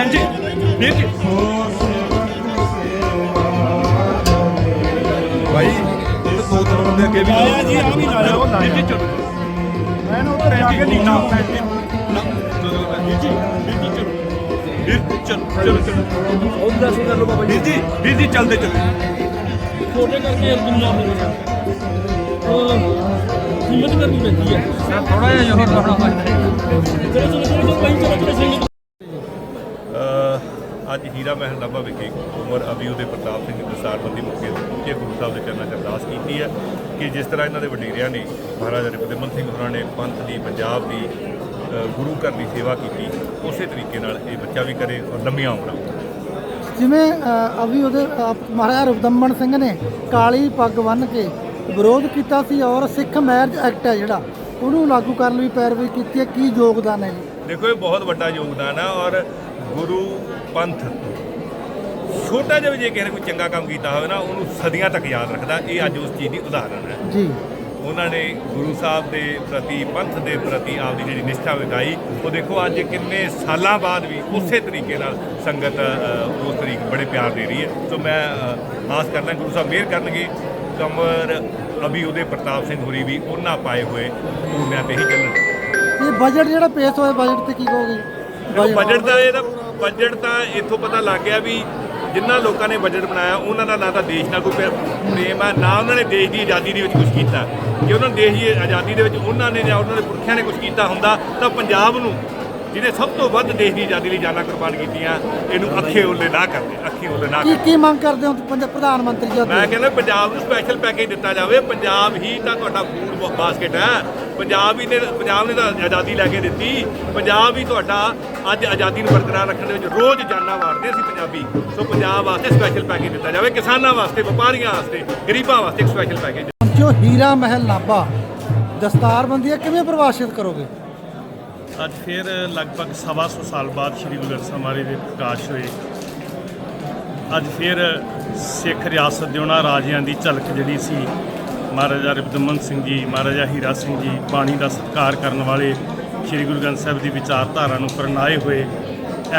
ਭੈਣ ਜੀ ਵੀਰ ਜੀ ਭਾਈ ਇਹ ਦੋ ਤਿੰਨ ਬੰਦੇ ਅੱਗੇ ਵੀ ਆਇਆ ਜੀ ਆ ਵੀ ਲਾਇਆ ਉਹ ਵੀਰ ਜੀ ਚਲੋ ਮੈਂ ਨਾ ਉਧਰ ਜਾ ਕੇ ਨਹੀਂ ਨਾ ਭੈਣ ਜੀ ਨਾ ਵੀਰ ਜੀ ਵੀਰ ਜੀ ਚਲੋ ਵੀਰ ਚਲੋ ਚਲੋ ਚਲੋ ਉਹ ਦੱਸ ਕਰ ਲੋ ਬਾਬਾ ਵੀਰ ਜੀ। ਵੀਰ ਜੀ ਚੱਲਦੇ ਚੱਲਦੇ ਛੋਟੇ ਕਰਕੇ ਦੁਨੀਆ ਹੋ ਗਿਆ ਹਿੰਮਤ ਕਰਨੀ ਪੈਂਦੀ ਹੈ ਥੋੜਾ ਜਿਹਾ ਜ਼ੋਰ ਲਾਉਣਾ। ਪੈਂਦਾ ਚਲੋ ਚਲੋ ਚਲੋ ਚਲੋ ਚਲੋ ਚਲੋ। ਅੱਜ ਹੀਰਾ ਮਹਿਲ ਨਾਭਾ ਵਿਖੇ ਉਮਰ ਅਬੀਉ ਦੇ ਪ੍ਰਤਾਪ ਸਿੰਘ ਦਸਤਾਰਬੰਦੀ ਮੌਕੇ ਤੇ ਗੁਰੂ ਸਾਹਿਬ ਦੇ ਚਰਨਾਂ 'ਚ ਅਰਦਾਸ ਕੀਤੀ ਹੈ ਕਿ ਜਿਸ ਤਰ੍ਹਾਂ ਇਹਨਾਂ ਦੇ ਵਡੇਰਿਆਂ ਨੇ ਮਹਾਰਾਜਾ ਰਿਪਦਮਨ ਸਿੰਘ ਹੋਰਾਂ ਨੇ ਪੰਥ ਦੀ ਪੰਜਾਬ ਦੀ ਗੁਰੂ ਘਰ ਦੀ ਸੇਵਾ ਕੀਤੀ ਉਸੇ ਤਰੀਕੇ ਨਾਲ ਇਹ ਬੱਚਾ ਵੀ ਕਰੇ ਔਰ ਲੰਮੀਆਂ ਉਮਰਾਂ ਜਿਵੇਂ ਅਭੀ ਉਹਦੇ ਮਹਾਰਾਜਾ ਰੁਪਦਮਨ ਸਿੰਘ ਨੇ ਕਾਲੀ ਪੱਗ ਬੰਨ੍ਹ ਕੇ ਵਿਰੋਧ ਕੀਤਾ ਸੀ ਔਰ ਸਿੱਖ ਮੈਰਿਜ ਐਕਟ ਹੈ ਜਿਹੜਾ ਉਹਨੂੰ ਲਾਗੂ ਕਰਨ ਲਈ ਪੈਰਵੀ ਕੀਤੀ ਹੈ। ਕੀ ਯੋਗਦਾਨ ਹੈ ਜੀ? ਦੇਖੋ ਇਹ ਬਹੁਤ ਵੱਡਾ ਯੋਗਦਾਨ ਹੈ ਔਰ ਗੁਰੂ ਪੰਥ। ਛੋਟਾ ਜਿਹਾ ਵੀ ਜੇ ਕਿਸੇ ਨੇ ਕੋਈ ਚੰਗਾ ਕੰਮ ਕੀਤਾ ਹੋਵੇ ਨਾ ਉਹਨੂੰ ਸਦੀਆਂ ਤੱਕ ਯਾਦ ਰੱਖਦਾ। ਇਹ ਅੱਜ ਉਸ ਚੀਜ਼ ਦੀ ਉਦਾਹਰਣ ਹੈ। ਜੀ। ਉਹਨਾਂ ਨੇ ਗੁਰੂ ਸਾਹਿਬ ਦੇ ਪ੍ਰਤੀ ਪੰਥ ਦੇ ਪ੍ਰਤੀ ਆਪਦੀ ਜਿਹੜੀ ਨਿਸ਼ਠਾ ਵਿਖਾਈ ਉਹ ਦੇਖੋ ਅੱਜ ਕਿੰਨੇ ਸਾਲਾਂ ਬਾਅਦ ਵੀ ਉਸੇ ਤਰੀਕੇ ਨਾਲ ਸੰਗਤ ਉਸ ਤਰੀਕ ਬੜੇ ਪਿਆਰ ਦੇ ਰਹੀ ਹੈ। ਸੋ ਮੈਂ ਆਸ ਕਰਦਾ ਗੁਰੂ ਸਾਹਿਬ ਮਿਹਰ ਕਰਨਗੇ। ਕਮਰ ਅਭੀ ਉਹਦੇ ਪ੍ਰਤਾਪ ਸਿੰਘ ਹੋਰੀ ਵੀ ਉਹਨਾਂ ਪਾਏ ਹੋਏ ਪੂਰਨਿਆਂ ਤੇ ਹੀ ਚੱਲਣ ਇਹ ਬਜਟ ਜਿਹੜਾ ਪੇਸ਼ ਹੋਇਆ ਬਜਟ ਤੇ ਕੀ ਕਹੋਗੇ? ਬਜਟ ਦਾ ਇਹਦਾ ਬਜਟ ਤਾਂ ਇੱਥੋਂ ਪਤਾ ਲੱਗ ਗਿਆ ਵੀ ਜਿਨ੍ਹਾਂ ਲੋਕਾਂ ਨੇ ਬਜਟ ਬਣਾਇਆ, ਉਹਨਾਂ ਦਾ ਨਾ ਤਾਂ ਦੇਸ਼ ਨਾਲ ਕੋਈ ਪ੍ਰੇਮ ਪ੍ਰੇਮ ਹੈ ਨਾ ਉਹਨਾਂ ਨੇ ਦੇਸ਼ ਦੀ ਆਜ਼ਾਦੀ ਦੇ ਵਿੱਚ ਕੁਝ ਕੀਤਾ। ਜੇ ਉਹਨਾਂ ਨੇ ਦੇਸ਼ ਦੀ ਆਜ਼ਾਦੀ ਦੇ ਵਿੱਚ ਉਹਨਾਂ ਨੇ ਜਾਂ ਉਹਨਾਂ ਦੇ ਪੁਰਖਿਆਂ ਨੇ ਕੁਝ ਕੀਤਾ ਹੁੰਦਾ, ਤਾਂ ਪੰਜਾਬ ਨੂੰ ਜਿਹਨੇ ਸਭ ਤੋਂ ਵੱਧ ਦੇਸ਼ ਦੀ ਆਜ਼ਾਦੀ ਲਈ ਜਾਨਾਂ ਕੁਰਬਾਨ ਕੀਤੀਆਂ ਇਹਨੂੰ ਅੱਖੇ ਉੱਲੇ ਨਾ ਕਰਦੇ ਅੱਖੀ ਉੱਲੇ ਨਾ ਕੀ ਕਰਦੇ ਕੀ ਮੰਗ ਕਰਦੇ ਹੋ ਪੰਜ- ਪ੍ਰਧਾਨ ਮੰਤਰੀ ਜੀ ਮੈਂ ਕਹਿੰਦਾ ਪੰਜਾਬ ਨੂੰ ਸਪੈਸ਼ਲ ਪੈਕੇਜ ਦਿੱਤਾ ਜਾਵੇ। ਪੰਜਾਬ ਹੀ ਤਾਂ ਤੁਹਾਡਾ ਫੂਡ ਬਾਸਕਟ ਹੈ। ਪੰਜਾਬ ਹੀ ਨੇ ਪੰਜਾਬ ਨੇ ਤਾਂ ਆਜ਼ਾਦੀ ਲੈ ਕੇ ਦਿੱਤੀ। ਪੰਜਾਬ ਹੀ ਤੁਹਾਡਾ ਅੱਜ ਆਜ਼ਾਦੀ ਨੂੰ ਬਰਕਰਾਰ ਰੱਖਣ ਦੇ ਵਿੱਚ ਰੋਜ਼ ਜਾਨਾਂ ਵਾਰਦੇ ਸੀ ਪੰਜਾਬੀ। ਸੋ ਪੰਜਾਬ ਵਾਸਤੇ ਸਪੈਸ਼ਲ ਪੈਕੇਜ ਦਿੱਤਾ ਜਾਵੇ। ਕਿਸਾਨਾਂ ਵਾਸਤੇ ਵਪਾਰੀਆਂ ਵਾਸਤੇ ਗਰੀਬਾਂ ਵਾਸਤੇ ਸਪੈਸ਼ਲ ਪੈਕੇਜ ਜੋ ਹੀਰਾ ਮਹਿਲ ਨਾਭਾ ਦਸਤਾਰਬੰਦੀ ਹੈ ਕਿਵੇਂ ਪ੍ਰਭਾਸ਼ਿਤ ਕਰੋਗੇ? ਅੱਜ ਫਿਰ ਲਗਭਗ ਸਵਾ ਸੌ ਸਾਲ ਬਾਅਦ ਸ੍ਰੀ ਗੁਰੂ ਗ੍ਰੰਥ ਸਾਹਿਬ ਮਹਾਰਾਜ ਦੇ ਪ੍ਰਕਾਸ਼ ਹੋਏ। ਅੱਜ ਫਿਰ ਸਿੱਖ ਰਿਆਸਤ ਦੇ ਉਹਨਾਂ ਰਾਜਿਆਂ ਦੀ ਝਲਕ ਜਿਹੜੀ ਸੀ, ਮਹਾਰਾਜਾ ਰਿਪਦਮਨ ਸਿੰਘ ਜੀ, ਮਹਾਰਾਜਾ ਹੀਰਾ ਸਿੰਘ ਜੀ, ਬਾਣੀ ਦਾ ਸਤਿਕਾਰ ਕਰਨ ਵਾਲੇ ਸ੍ਰੀ ਗੁਰੂ ਗ੍ਰੰਥ ਸਾਹਿਬ ਦੀ ਵਿਚਾਰਧਾਰਾ ਨੂੰ ਪ੍ਰਣਾਏ ਹੋਏ,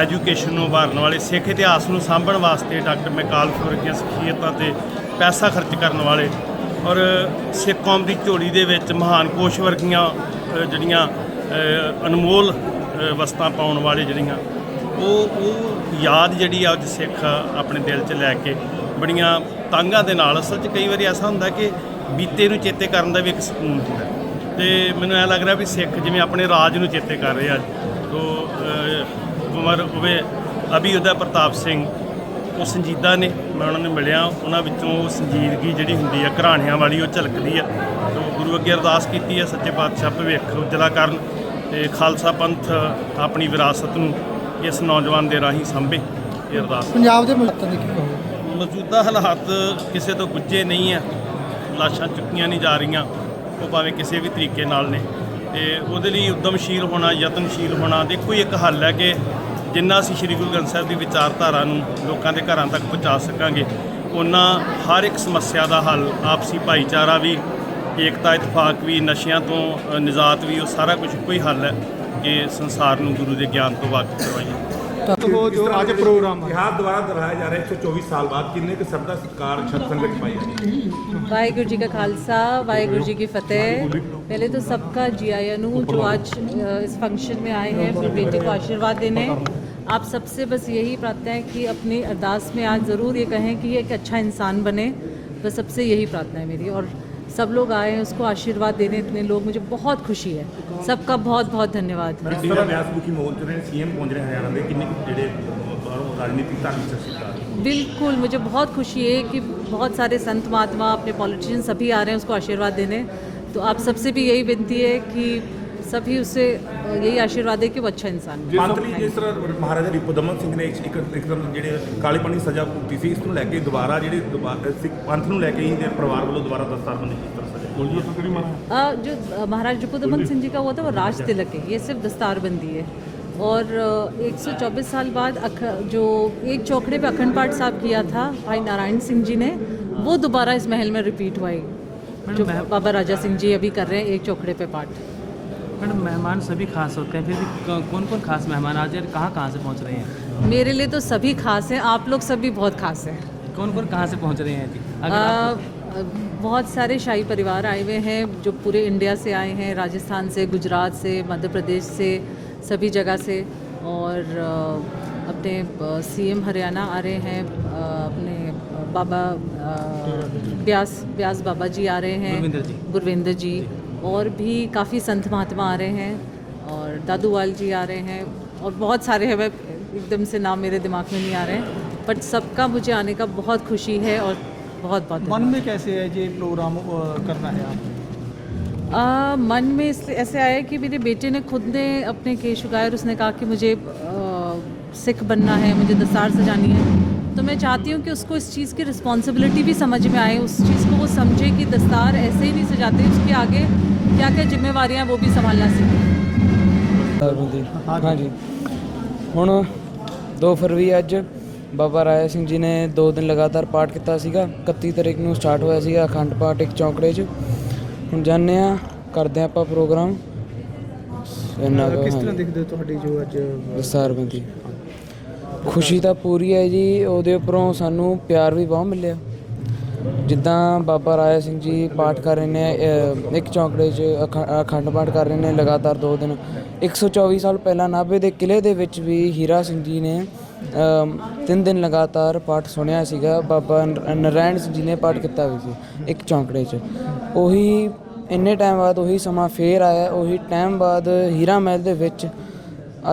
ਐਜੂਕੇਸ਼ਨ ਨੂੰ ਉਭਾਰਨ ਵਾਲੇ, ਸਿੱਖ ਇਤਿਹਾਸ ਨੂੰ ਸਾਂਭਣ ਵਾਸਤੇ ਡਾਕਟਰ ਮੈਕਾਲ ਵਰਗੀਆਂ ਸਖੀਅਤਾਂ ਤੇ ਪੈਸਾ ਖਰਚ ਕਰਨ ਵਾਲੇ ਔਰ ਸਿੱਖ ਕੌਮ ਦੀ ਝੋਲੀ ਦੇ ਵਿੱਚ ਮਹਾਨ ਕੋਸ਼ ਵਰਗੀਆਂ ਜਿਹੜੀਆਂ ਅਨਮੋਲ ਵਸਤਾਂ ਪਾਉਣ ਵਾਲੇ ਜਿਹੜੀਆਂ, ਉਹ ਉਹ ਯਾਦ ਜਿਹੜੀ ਆ ਅੱਜ ਸਿੱਖ ਆਪਣੇ ਦਿਲ 'ਚ ਲੈ ਕੇ ਬੜੀਆਂ ਤਾਂਗਾਂ ਦੇ ਨਾਲ ਅਸਲ 'ਚ ਕਈ ਵਾਰੀ ਐਸਾ ਹੁੰਦਾ ਕਿ ਬੀਤੇ ਨੂੰ ਚੇਤੇ ਕਰਨ ਦਾ ਵੀ ਇੱਕ ਸਕੂਨ ਹੁੰਦਾ। ਤੇ ਮੈਨੂੰ ਐ ਲੱਗ ਰਿਹਾ ਵੀ ਸਿੱਖ ਜਿਵੇਂ ਆਪਣੇ ਰਾਜ ਨੂੰ ਚੇਤੇ ਕਰ ਰਹੇ ਆ ਅੱਜ। ਤੋ ਉਮਰ ਉਵੇ ਅਭੀ ਉਹਦਾ ਪ੍ਰਤਾਪ ਸਿੰਘ, ਉਹ ਸੰਜੀਦਾ ਨੇ, ਮੈਂ ਉਹਨਾਂ ਨੂੰ ਮਿਲਿਆ, ਉਹਨਾਂ ਵਿੱਚੋਂ ਉਹ ਸੰਜੀਦਗੀ ਜਿਹੜੀ ਹੁੰਦੀ ਆ, ਘਰਾਣਿਆਂ ਵਾਲੀ, ਉਹ ਝਲਕਦੀ ਆ। ਤੋ, ਗੁਰੂ ਅੱਗੇ ਅਰਦਾਸ ਕੀਤੀ ਹੈ ਸੱਚੇ ਪਾਤਸ਼ਾਹ ਭਵਿੱਖ ਉਜਲਾ ਕਰਨ। ਤੇ ਖਾਲਸਾ ਪੰਥ ਆਪਣੀ ਵਿਰਾਸਤ ਨੂੰ ਇਸ ਨੌਜਵਾਨ ਦੇ ਰਾਹੀਂ ਸੰਭੇ ਇਹ ਅਰਦਾਸ। ਪੰਜਾਬ ਦੇ ਮੁਲਕਾਂ ਦੀ ਕੀ ਕਹੋਗੇ? ਮੌਜੂਦਾ ਹਾਲਾਤ ਕਿਸੇ ਤੋਂ ਗੁੱਝੇ ਨਹੀਂ ਆ। ਲਾਸ਼ਾਂ ਚੁੱਕੀਆਂ ਨਹੀਂ ਜਾ ਰਹੀਆਂ। ਉਹ ਭਾਵੇਂ ਕਿਸੇ ਵੀ ਤਰੀਕੇ ਨਾਲ ਨੇ। ਤੇ ਉਹਦੇ ਲਈ ਉਦਮਸ਼ੀਲ ਹੋਣਾ ਯਤਨਸ਼ੀਲ ਹੋਣਾ ਦੇ ਕੋਈ ਇੱਕ ਹੱਲ ਹੈ ਕਿ ਜਿੰਨਾ ਅਸੀਂ ਸ੍ਰੀ ਗੁਰੂ ਗ੍ਰੰਥ ਸਾਹਿਬ ਦੀ ਵਿਚਾਰਧਾਰਾ ਨੂੰ ਲੋਕਾਂ ਦੇ ਘਰਾਂ ਤੱਕ ਪਹੁੰਚਾ ਸਕਾਂਗੇ ਉਹਨਾਂ ਹਰ ਇੱਕ ਸਮੱਸਿਆ ਦਾ ਹੱਲ ਆਪਸੀ ਭਾਈਚਾਰਾ ਵੀ ਏਕਤਾ ਇਤਫਾਕ ਵੀ ਨਸ਼ਿਆਂ ਤੋਂ ਅ, ਨਿਜਾਤ ਵੀ ਉਹ ਸਾਰਾ ਕੁਝ ਕੋਈ ਹੱਲ ਹੈ ਕਿ ਸੰਸਾਰ ਨੂੰ ਗੁਰੂ ਦੇ ਗਿਆਨ ਤੋਂ ਵਾਕਿਫ ਕਰਵਾਈਏ ਉਹ ਜੋ ਅੱਜ ਪ੍ਰੋਗਰਾਮ ਬਿਹਾਰ ਦੁਆਰਾ ਦੁਹਰਾਇਆ ਜਾ ਰਿਹਾ 124 ਸਾਲ ਬਾਅਦ ਕਿੰਨੇ ਕੁ ਸ਼ਬਦਾਂ ਸਤਕਾਰ ਛਤ ਸੰਗਤ 'ਚ ਪਾਈ ਜਾਂਦੀ ਹੈ वाहेगुरु जी का खालसा वाहेगुरु जी की फतेह पहले तो सबका जी आई अनु जो आज अ, इस फंक्शन में आए हैं अपने बेटे को आशीर्वाद देने आप सबसे बस यही प्रार्थना है कि अपनी अरदास में आज ज़रूर ये कहें कि ये एक अच्छा इंसान बने बस सबसे यही प्रार्थना है मेरी और सब लोग आए हैं उसको आशीर्वाद देने इतने लोग मुझे बहुत खुशी है। सबका बहुत बहुत धन्यवाद। बिल्कुल मुझे बहुत खुशी है कि बहुत सारे संत महात्मा अपने पॉलिटिशियन सभी आ रहे हैं उसको आशीर्वाद देने। तो आप सबसे भी यही विनती है कि सभी उससे अ, यही आशीर्वाद है कि वो अच्छा इंसान बने। ਮੰਤਰੀ ਜਿਸ ਤਰ੍ਹਾਂ ਮਹਾਰਾਜਾ ਰਿਪੁਦਮਨ ਸਿੰਘ ਨੇ ਇੱਕ ਇੱਕ ਇੱਕ ਤਰ੍ਹਾਂ ਜਿਹੜੇ ਕਾਲੇ ਪਾਣੀ ਦੀ ਸਜ਼ਾ ਭੁਗਤੀ ਸੀ ਇਸ ਨੂੰ ਲੈ ਕੇ ਦੁਬਾਰਾ ਜਿਹੜੇ ਦੁਬਾਰਾ ਸਿੱਖ ਪੰਥ ਨੂੰ ਲੈ ਕੇ ਹੀ ਤੇ ਪਰਿਵਾਰ ਵੱਲੋਂ ਦੁਬਾਰਾ ਦਸਤਾਰਬੰਦੀ ਕਿਸ ਤਰ੍ਹਾਂ ਸਜ਼ਾ अ, जो अ, महाराज रिपुदमन सिंह जी का हुआ था वो राज तिलक है ये सिर्फ दस्तारबंदी है और एक सौ चौबीस साल बाद अख जो एक चौकड़े पे अखंड पाठ साहब किया था भाई नारायण सिंह जी ने वो दोबारा इस महल में रिपीट हुआ है जो बाबा राजा सिंह जी अभी कर रहे हैं एक चौकड़े पे पाठ मैडम मेहमान सभी खास होते हैं? फिर भी कौन कौन खास मेहमान आज कहाँ कहाँ से पहुँच रहे हैं? मेरे लिए तो सभी खास हैं। आप लोग सभी बहुत खास हैं। कौन कौन कहाँ से पहुँच रहे हैं जी? अगर बहुत सारे शाही परिवार आए हुए हैं जो पूरे इंडिया से आए हैं राजस्थान से गुजरात से मध्य प्रदेश से सभी जगह से। और अपने सीएम हरियाणा आ रहे हैं अपने बाबा ब्यास ब्यास बाबा जी आ रहे हैं। गुरविंदर जी। और भी काफ़ी संत महात्मा आ रहे हैं और दादूवाल जी आ रहे हैं और बहुत सारे हैं। मैं एकदम से नाम मेरे दिमाग में नहीं आ रहे हैं। बट सबका मुझे आने का बहुत खुशी है और बहुत बहुत मन में कैसे है ये प्रोग्राम करना है आप? आ, मन में इसलिए ऐसे आया कि मेरे बेटे ने खुद ने अपने केश उगाए और उसने कहा कि मुझे आ, सिख बनना है मुझे दस्तार सजानी है। तो मैं चाहती हूँ कि उसको इस चीज़ की रिस्पॉन्सिबिलिटी भी समझ में आए उस चीज़ को वो समझे कि दस्तार ऐसे ही नहीं सजाते उसके आगे क्या क्या जिम्मेवारियाँ वो भी संभालना सीखे ਜੀ ਹਾਂਜੀ ਹੁਣ 2 ਫਰਵਰੀ ਅੱਜ ਬਾਬਾ ਰਾਏ ਸਿੰਘ ਜੀ ਨੇ 2 ਦਿਨ ਲਗਾਤਾਰ ਪਾਠ ਕੀਤਾ ਸੀਗਾ 31 ਤਰੀਕ ਨੂੰ ਸਟਾਰਟ ਹੋਇਆ ਸੀਗਾ ਅਖੰਡ ਪਾਠ ਇੱਕ ਚੌਂਕੜੇ 'ਚ ਹੁਣ ਜਾਂਦੇ ਆ ਕਰਦੇ ਆ ਆਪਾਂ ਪ੍ਰੋਗਰਾਮ ਇੰਨਾ ਕੁ, ਕਿਸ ਤਰ੍ਹਾਂ ਹਾਂਜੀ। ਦੇਖਦੇ ਹੋ ਤੁਹਾਡੀ ਜੋ ਅੱਜ ਦਸਤਾਰਬੰਦੀ ਖੁਸ਼ੀ ਤਾਂ ਪੂਰੀ ਹੈ ਜੀ, ਉਹਦੇ ਉੱਪਰੋਂ ਸਾਨੂੰ ਪਿਆਰ ਵੀ ਬਹੁਤ ਮਿਲਿਆ। ਜਿੱਦਾਂ ਬਾਬਾ ਰਾਏ ਸਿੰਘ ਜੀ ਪਾਠ ਕਰ ਰਹੇ ਨੇ ਇੱਕ ਚੌਂਕੜੇ 'ਚ ਅਖ- ਅਖੰਡ ਪਾਠ ਕਰ ਰਹੇ ਨੇ ਲਗਾਤਾਰ 2 ਦਿਨ। 124 ਸਾਲ ਪਹਿਲਾਂ ਨਾਭੇ ਦੇ ਕਿਲੇ ਦੇ ਵਿੱਚ ਵੀ ਹੀਰਾ ਸਿੰਘ ਜੀ ਨੇ ਤਿੰਨ ਦਿਨ ਲਗਾਤਾਰ ਪਾਠ ਸੁਣਿਆ ਸੀਗਾ। ਬਾਬਾ ਨ- ਨਰਾਇਣ ਸਿੰਘ ਜੀ ਨੇ ਪਾਠ ਕੀਤਾ ਵੀ ਸੀ, ਇੱਕ ਚੌਂਕੜੇ 'ਚ। ਉਹੀ ਇੰਨੇ ਟਾਈਮ ਬਾਅਦ ਉਹੀ ਸਮਾਂ ਫੇਰ ਆਇਆ, ਉਹੀ ਟਾਈਮ ਬਾਅਦ ਹੀਰਾ ਮਹਿਲ ਦੇ ਵਿੱਚ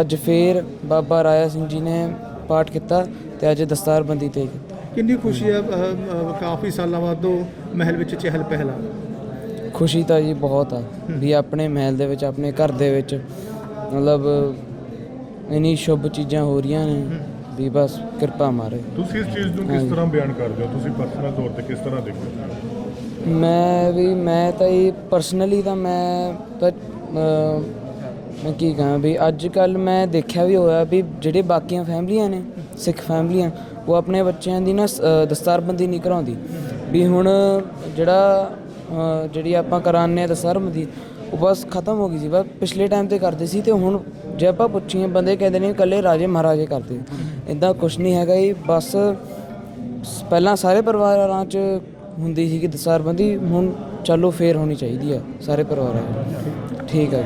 ਅੱਜ ਫੇਰ ਬਾਬਾ ਰਾਇਆ ਸਿੰਘ ਜੀ ਨੇ ਪਾਠ ਕੀਤਾ ਤੇ ਅੱਜ ਦਸਤਾਰਬੰਦੀ ਤੇ ਕੀਤਾ। ਕਿੰਨੀ ਖੁਸ਼ੀ ਹੈ ਕਾਫੀ ਸਾਲਾਂ ਬਾਅਦ ਉਹ ਮਹਿਲ ਵਿੱਚ ਚਹਿਲ ਪਹਿਲ ਆ। ਖੁਸ਼ੀ ਤਾਂ ਜੀ ਬਹੁਤ ਆ ਵੀ ਆਪਣੇ ਮਹਿਲ ਦੇ ਵਿੱਚ ਆਪਣੇ ਘਰ ਦੇ ਵਿੱਚ ਮਤਲਬ ਇਨੀ ਸ਼ੁਭ ਚੀਜ਼ਾਂ ਹੋ ਰਹੀਆਂ ਨੇ ਵੀ ਬਸ ਕਿਰਪਾ ਮਾਰੇ। ਤੁਸੀਂ ਇਸ ਚੀਜ਼ ਨੂੰ। ਕਿਸ ਤਰ੍ਹਾਂ ਬਿਆਨ ਕਰਦੇ ਹੋ? ਤੁਸੀਂ ਪਰਸਨਲ ਤੌਰ ਤੇ ਕਿਸ ਤਰ੍ਹਾਂ ਦੇਖਦੇ ਹੋ? ਮੈਂ ਵੀ ਮੈਂ ਤਾਂ ਇਹ ਪਰਸਨਲੀ ਤਾਂ ਮੈਂ ਤਾਂ ਅਹ, ਮੈਂ ਕੀ ਕਹਾਂ ਵੀ ਅੱਜ ਕੱਲ ਮੈਂ ਦੇਖਿਆ ਵੀ ਹੋਇਆ ਵੀ ਜਿਹੜੇ ਬਾਕੀਆਂ ਫੈਮਲੀਆਂ ਨੇ, ਸਿੱਖ ਫੈਮਲੀਆਂ, ਉਹ ਆਪਣੇ ਬੱਚਿਆਂ ਦੀ ਨਾ ਸ- ਦਸਤਾਰਬੰਦੀ ਨਹੀਂ ਕਰਾਉਂਦੀ। ਵੀ ਹੁਣ ਜਿਹੜਾ ਜਿਹੜੀ ਆਪਾਂ ਕਰਾਉਂਦੇ ਆ ਦਸਤਾਰਬੰਦੀ, ਉਹ ਬਸ ਖਤਮ ਹੋ ਗਈ ਸੀ, ਬਸ ਪਿਛਲੇ ਟਾਈਮ ਤੇ ਕਰਦੇ ਸੀ ਤੇ ਹੁਣ ਜੇ ਆਪਾਂ ਪੁੱਛੀਏ, ਬੰਦੇ ਕਹਿੰਦੇ ਨੇ ਇਕੱਲੇ ਰਾਜੇ ਮਹਾਰਾਜੇ ਕਰਦੇ। ਇਦਾਂ ਕੁਝ ਨਹੀਂ ਹੈਗਾ ਜੀ, ਬਸ ਸ- ਪਹਿਲਾਂ ਸਾਰੇ ਪਰਿਵਾਰਾਂ 'ਚ ਹੁੰਦੀ ਸੀ ਕਿ ਦਸਤਾਰਬੰਦੀ, ਹੁਣ ਚਾਲੂ ਫੇਰ ਹੋਣੀ ਚਾਹੀਦੀ ਆ, ਸਾਰੇ ਪਰਿਵਾਰਾਂ 'ਚ। ਠੀਕ ਹੈ